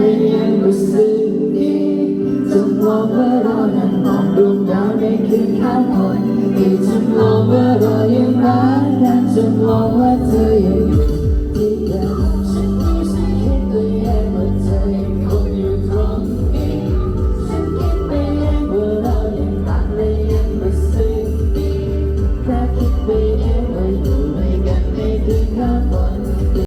ได้ยังรู้สึกดีจะมองเมื่อเรานั้นมองดวงดาวในคืนข้างคนที่จะมองเมื่อเรายังรักกันจะมองว่าเธอยัง